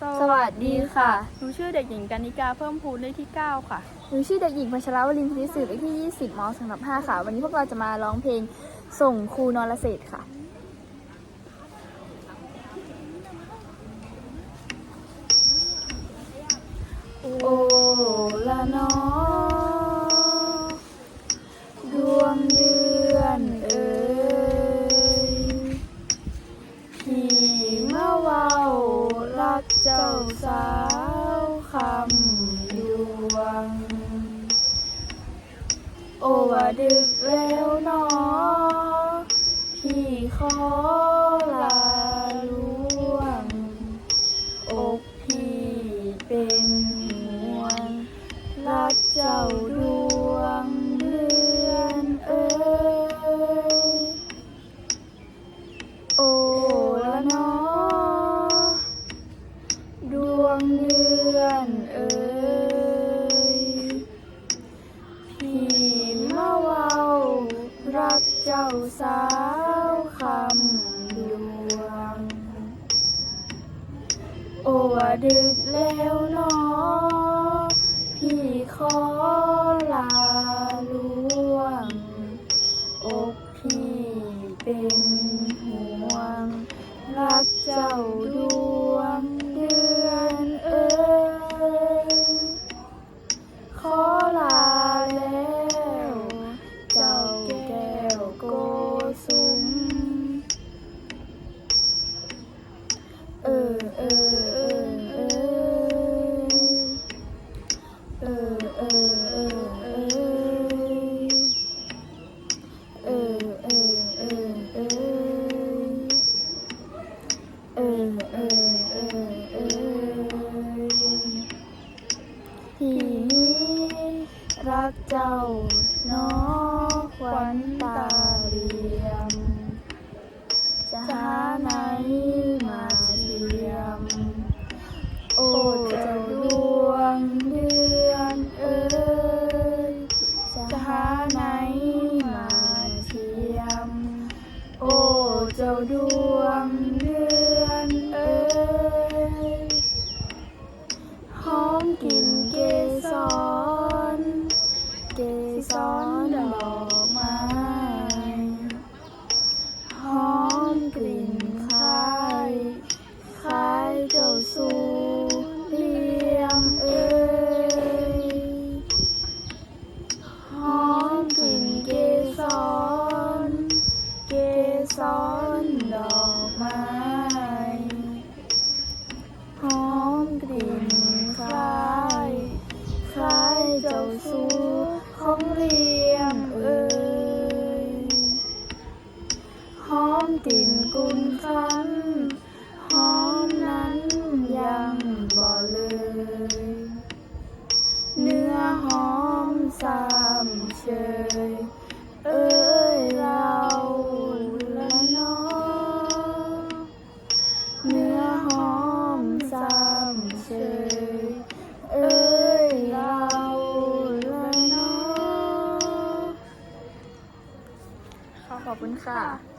สสวัสดีค่ะ หนูชื่อเด็กหญิงกานิกาเพิ่มพูนเลขที่ 9 ค่ะ หนูชื่อเด็กหญิงพัชรวรินทร์พิสุทธิ์เลขที่ 20มสามห้าค่ะ วันนี้พวกเราจะมาร้องเพลงส่งครูนรเศรษฐ์ค่ะ โอละนอดวงเดือนเอ๋ยที่เมื่อวาน เจ้าสาวคำยวง โอ้ว่ดึกแล้วเนอะพี่ขอาสาวคำดวง โอ้ดึกแล้วเนอพี่ขอลาล่วง อกพี่เป็นห่วง รักเจ้า เออเออเออเออเออเออเออเออเออเออเออเออเออเออเออทีนี้รักเจ้าน้อขวัญตาเรียมจะหาไหน จ้าดวงเดือนเอ่ยหอมกลิ่นเกสรเกสรดอก กลิ่นคล้ายคล้ายเจ้าสูของเลียมเอ่ยหอมกลิ่นกุนคันหอมนั้นยังบ่เลย เนื้อหอมสามเชย ขอบคุณค่ะ